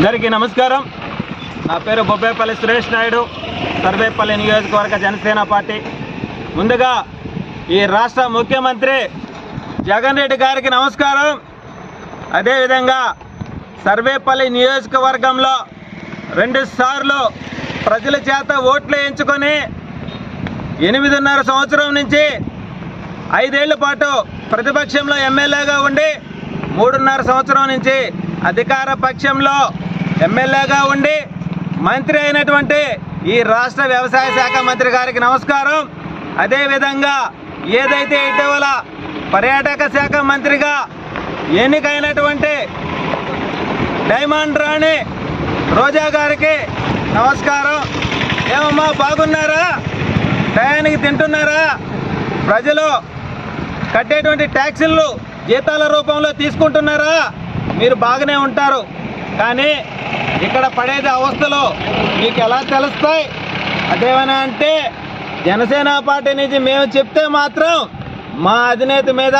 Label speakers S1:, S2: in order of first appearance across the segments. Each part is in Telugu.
S1: అందరికీ నమస్కారం. నా పేరు బొబ్బేపల్లి సురేష్ నాయుడు సర్వేపల్లి నియోజకవర్గ జనసేన పార్టీ. ముందుగా ఈ రాష్ట్ర ముఖ్యమంత్రి జగన్ రెడ్డి గారికి నమస్కారం. అదేవిధంగా సర్వేపల్లి నియోజకవర్గంలో రెండు సార్లు ప్రజల చేత ఓట్లు వేయించుకొని ఎనిమిదిన్నర సంవత్సరం నుంచి ఐదేళ్ళ పాటు ప్రతిపక్షంలో ఎమ్మెల్యేగా ఉండి మూడున్నర సంవత్సరం నుంచి అధికార పక్షంలో ఎమ్మెల్యేగా ఉండి మంత్రి అయినటువంటి ఈ రాష్ట్ర వ్యవసాయ శాఖ మంత్రి గారికి నమస్కారం. అదేవిధంగా ఏదైతే ఇటీవల పర్యాటక శాఖ మంత్రిగా ఎన్నికైనటువంటి డైమండ్ రాణి రోజా గారికి నమస్కారం. ఏమమ్మా బాగున్నారా? టయానికి తింటున్నారా? ప్రజలు కట్టేటువంటి ట్యాక్సీలు జీతాల రూపంలో తీసుకుంటున్నారా? మీరు బాగానే ఉంటారు. కానీ ఇక్కడ పడేది అవస్థలు మీకు ఎలా తెలుస్తాయి? అదేమైనా అంటే జనసేన పార్టీ నుంచి మేము చెప్తే మాత్రం మా అధినేత మీద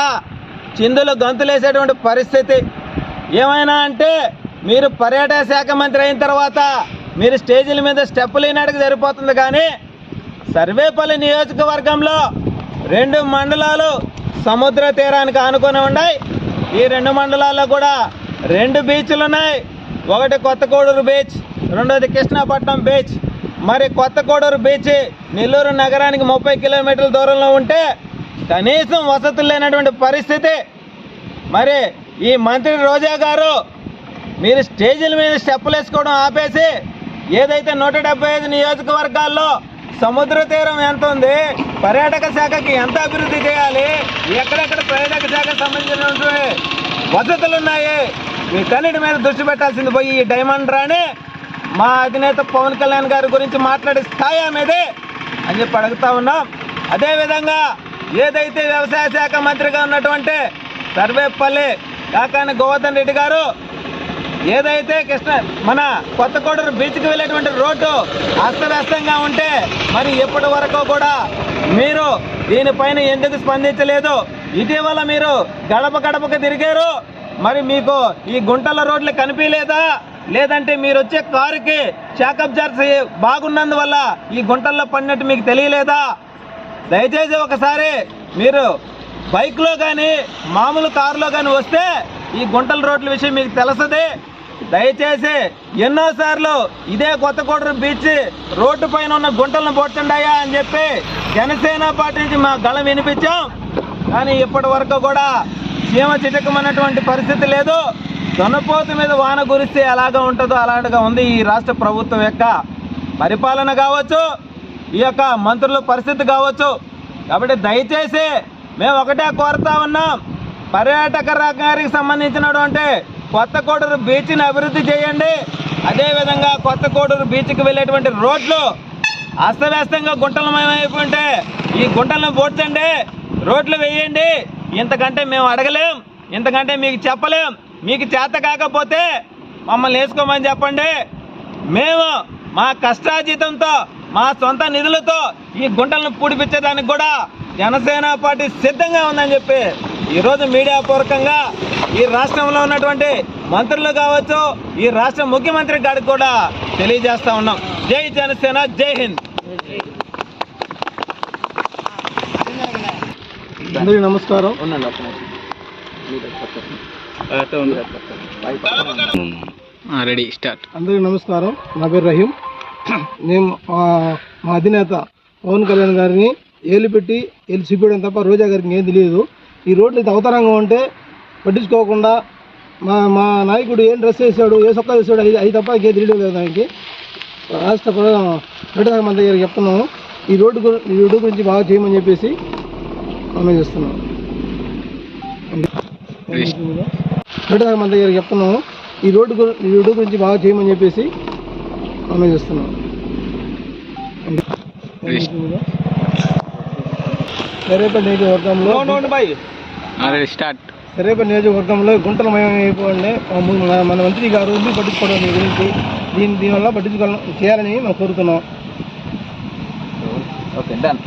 S1: చిందులు గంతులేసేటువంటి పరిస్థితి. ఏమైనా అంటే మీరు పర్యాటక శాఖ మంత్రి అయిన తర్వాత మీరు స్టేజీల మీద స్టెప్పులు అయినట్టుగా సరిపోతుంది కానీ సర్వేపల్లి నియోజకవర్గంలో రెండు మండలాలు సముద్ర తీరానికి ఆనుకొని ఉన్నాయి. ఈ రెండు మండలాల్లో కూడా రెండు బీచ్లు ఉన్నాయి. ఒకటి కొత్త కోడూరు బీచ్ రెండోది కృష్ణాపట్నం బీచ్. మరి కొత్త కోడూరు బీచ్ నెల్లూరు నగరానికి ముప్పై కిలోమీటర్ల దూరంలో ఉంటే కనీసం వసతులు లేనటువంటి పరిస్థితి. మరి ఈ మంత్రి రోజా గారు మీరు స్టేజీల మీద స్టెప్పులు వేసుకోవడం ఆపేసి ఏదైతే నూట డెబ్బై ఐదు నియోజకవర్గాల్లో సముద్ర తీరం ఎంత ఉంది పర్యాటక శాఖకి ఎంత అభివృద్ధి చేయాలి ఎక్కడెక్కడ పర్యాటక శాఖకు సంబంధించినటువంటి వసతులు ఉన్నాయి వీటన్నిటి మీద దృష్టి పెట్టాల్సింది పోయి ఈ డైమండ్ రాణి మా అధినేత పవన్ కళ్యాణ్ గారి గురించి మాట్లాడే స్థాయి ఆమెది అని చెప్పి అడుగుతా ఉన్నాం. అదేవిధంగా ఏదైతే వ్యవసాయ శాఖ మంత్రిగా ఉన్నటువంటి సర్వేపల్లి కాకాని గోవర్ధన్ రెడ్డి గారు ఏదైతే కృష్ణ మన కొత్త కోడూరు బీచ్కి వెళ్ళేటువంటి రోడ్డు అస్తవ్యస్తంగా ఉంటే మరి ఎప్పటి వరకు కూడా మీరు దీనిపైన ఎందుకు స్పందించలేదు? ఇటీవల మీరు గడప గడపకు తిరిగారు. మరి మీకు ఈ గుంటల రోడ్లు కనిపించలేదా? లేదంటే మీరు వచ్చే కారుకి చాకప్ జార్స్ బాగున్నందువల్ల ఈ గుంటల్లో పడినట్టు మీకు తెలియలేదా? దయచేసి ఒకసారి మీరు బైక్లో కానీ మామూలు కారులో కానీ వస్తే ఈ గుంటల రోడ్ల విషయం మీకు తెలుస్తుంది. దయచేసి ఎన్నోసార్లు ఇదే కొత్తకోటరు బీచ్ రోడ్డు పైన ఉన్న గుంటలను పోర్చండాయా అని చెప్పి జనసేన పార్టీ నుంచి మా గళం వినిపించాం. కానీ ఇప్పటి వరకు కూడా సీమ చిటకమన్నటువంటి పరిస్థితి లేదు. దొన్నపోతు మీద వాన కురిస్తే ఎలాగ ఉంటుందో అలాంటిగా ఉంది ఈ రాష్ట్ర ప్రభుత్వం యొక్క పరిపాలన కావచ్చు ఈ యొక్క మంత్రుల పరిస్థితి కావచ్చు. కాబట్టి దయచేసి మేము ఒకటే కోరుతా ఉన్నాం. పర్యాటక రంగానికి సంబంధించినటువంటి కొత్త కోడూరు బీచ్ని అభివృద్ధి చేయండి. అదేవిధంగా కొత్త కోడూరు బీచ్కి వెళ్ళేటువంటి రోడ్లు అస్తవ్యస్తంగా గుంటలమయమైపోయింటే ఈ గుంటలను పోడ్చండి రోడ్లు వేయండి. ఇంతకంటే మేము అడగలేం. ఇంతకంటే మీకు చెప్పలేం. మీకు చేత కాకపోతే మమ్మల్ని వేసుకోమని చెప్పండి. మేము మా కష్టాజీతంతో మా సొంత నిధులతో ఈ గుంటలను పూడిపించేదానికి కూడా జనసేన పార్టీ సిద్ధంగా ఉందని చెప్పి ఈరోజు మీడియా పూర్వకంగా ఈ రాష్ట్రంలో ఉన్నటువంటి మంత్రులు కావచ్చు ఈ రాష్ట్ర ముఖ్యమంత్రి గారికి కూడా తెలియజేస్తా ఉన్నాం. జై జనసేన జై హింద్.
S2: అందరికీ నమస్కారం.
S1: ఉండండి ఒక్క రెడీ స్టార్ట్.
S2: అందరికీ నమస్కారం. నా పేరు రహీం. నేను మా మా అధినేత పవన్ కళ్యాణ్ గారిని ఏలు పెట్టి ఏలు చూపించడం తప్ప రోజా గారికి ఏం తెలియదు. ఈ రోడ్లు ఇంత అవతరంగా ఉంటే పట్టించుకోకుండా మా మా నాయకుడు ఏం డ్రెస్ వేసాడు ఏ సొక్క వేసాడు అది అది తప్ప ఇంకేం తెలియడం లేదు దానికి రాష్ట్ర పర్యాటక మంత్రి గారికి చెప్తున్నాము ఈ రోడ్డు ఈ రోడ్డు గురించి బాగా చేయమని చెప్పేసి మనం చేస్తున్నాం. మంత్రి గారికి చెప్తున్నాము. ఈ రోడ్డు ఈ రోడ్డు గురించి బాగా చేయమని చెప్పేసి మనం చేస్తున్నాం. సరేపల్లి నియోజకవర్గంలో
S1: స్టార్ట్.
S2: సరేపల్లి నియోజకవర్గంలో గుంటలమయం అయిపోయింది మన మన మంత్రి గారు పట్టించుకోవడం దీని గురించి దీని దీనివల్ల పట్టించుకోవాలని చేయాలని మనం కోరుతున్నాం.
S1: Okay done.